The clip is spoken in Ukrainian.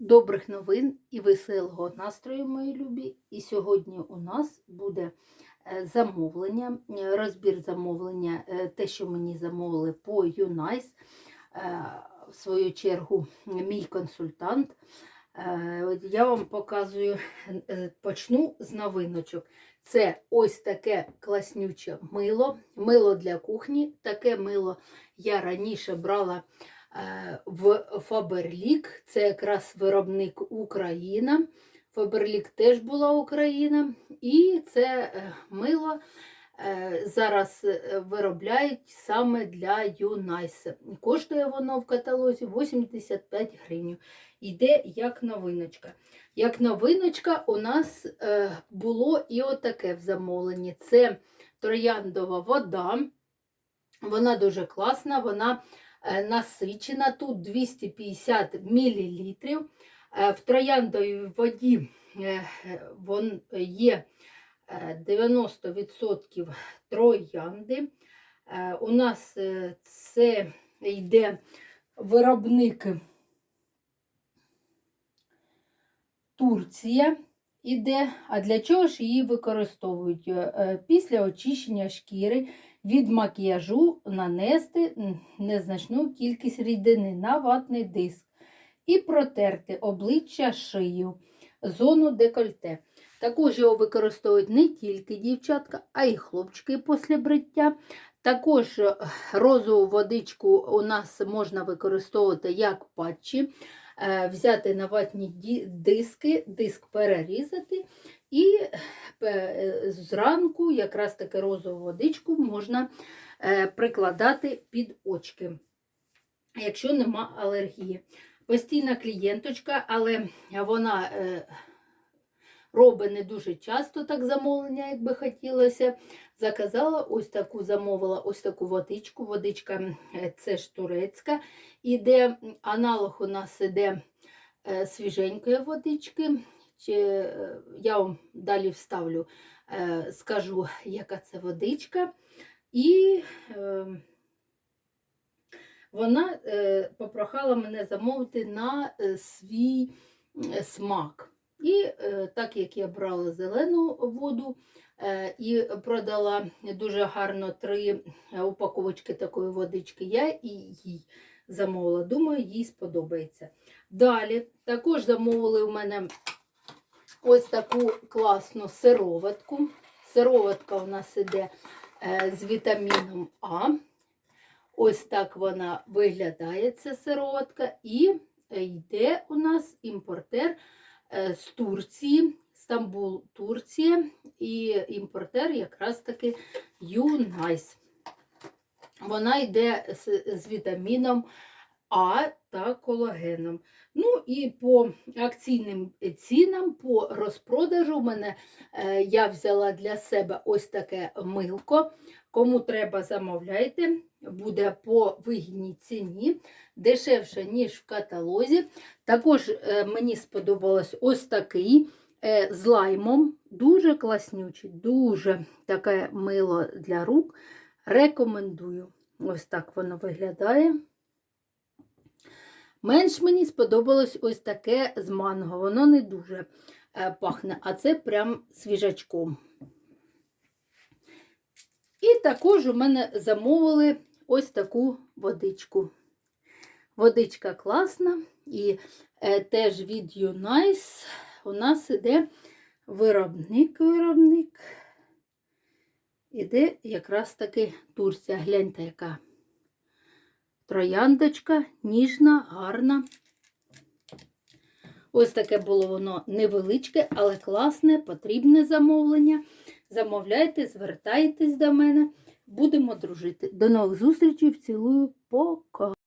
Добрих новин і веселого настрою, мої любі. І сьогодні у нас буде е, замовлення, е, розбір замовлення, е, те, що мені замовили по Юнайс. В свою чергу, мій консультант. Я вам показую, почну з новиночок. Це ось таке класнюче мило, мило для кухні. Таке мило я раніше брала в Фаберлік. Це якраз виробник Україна. Фаберлік теж була Україна. І це е, мило е, зараз е, виробляють саме для Юнайс. Коштує воно в каталозі 85 гривень. Йде як новиночка. Як новиночка у нас е, було і отаке в замовленні. Це трояндова вода. Вона дуже класна, вона е, насичена. Тут 250 мл. В трояндовій воді е, є е, 90% троянди. Е, У нас е, це йде виробник Турція іде. А для чого ж її використовують? Е, Після очищення шкіри від макіяжу нанести незначну кількість рідини на ватний диск і протерти обличчя шию, зону декольте. Також його використовують не тільки дівчатка, а й хлопчики після бриття. Також е, розову водичку у нас можна використовувати як патчі, е, взяти на ватні диски, диск перерізати і е, зранку якраз таки розову водичку можна е, прикладати під очки, якщо нема алергії. Постійна клієнточка, але вона е, робить не дуже часто так замовлення, як би хотілося. Заказала ось таку, замовила ось таку водичку. Водичка е, це ж турецька. Іде аналог у нас іде е, свіженької водички. Чи, е, я вам далі вставлю, скажу, яка це водичка. І вона попрохала мене замовити на свій смак. І е, так як я брала зелену воду е, і продала дуже гарно три е, упаковочки такої водички, я і їй замовила. Думаю, їй сподобається. Далі також замовили у мене ось таку класну сироватку. Сироватка у нас іде з вітаміном А. Ось так вона виглядає, ця сироватка. І йде у нас імпортер з Турції, Стамбул, Турція. І імпортер якраз таки Юнайс. Вона йде з, з вітаміном А та колагеном. Ну і по акційним цінам, по розпродажу, в мене е, я взяла для себе ось таке милко. Кому треба, замовляйте, буде по вигідній ціні, дешевше, ніж в каталозі. Також е, мені сподобалось ось такий е, з лаймом. Дуже класнючий, дуже таке мило для рук. Рекомендую. Ось так воно виглядає. Менш мені сподобалось ось таке з манго. Воно не дуже е, пахне, а це прям свіжачком. І також у мене замовили ось таку водичку. Водичка класна, і е, теж від Юнайс у нас іде виробник, виробник. Іде якраз таки Турція. Гляньте, яка трояндочка, ніжна, гарна. Ось таке було воно невеличке, але класне, потрібне замовлення. Замовляйте, звертайтесь до мене, будемо дружити. До нових зустрічей, цілую, пока.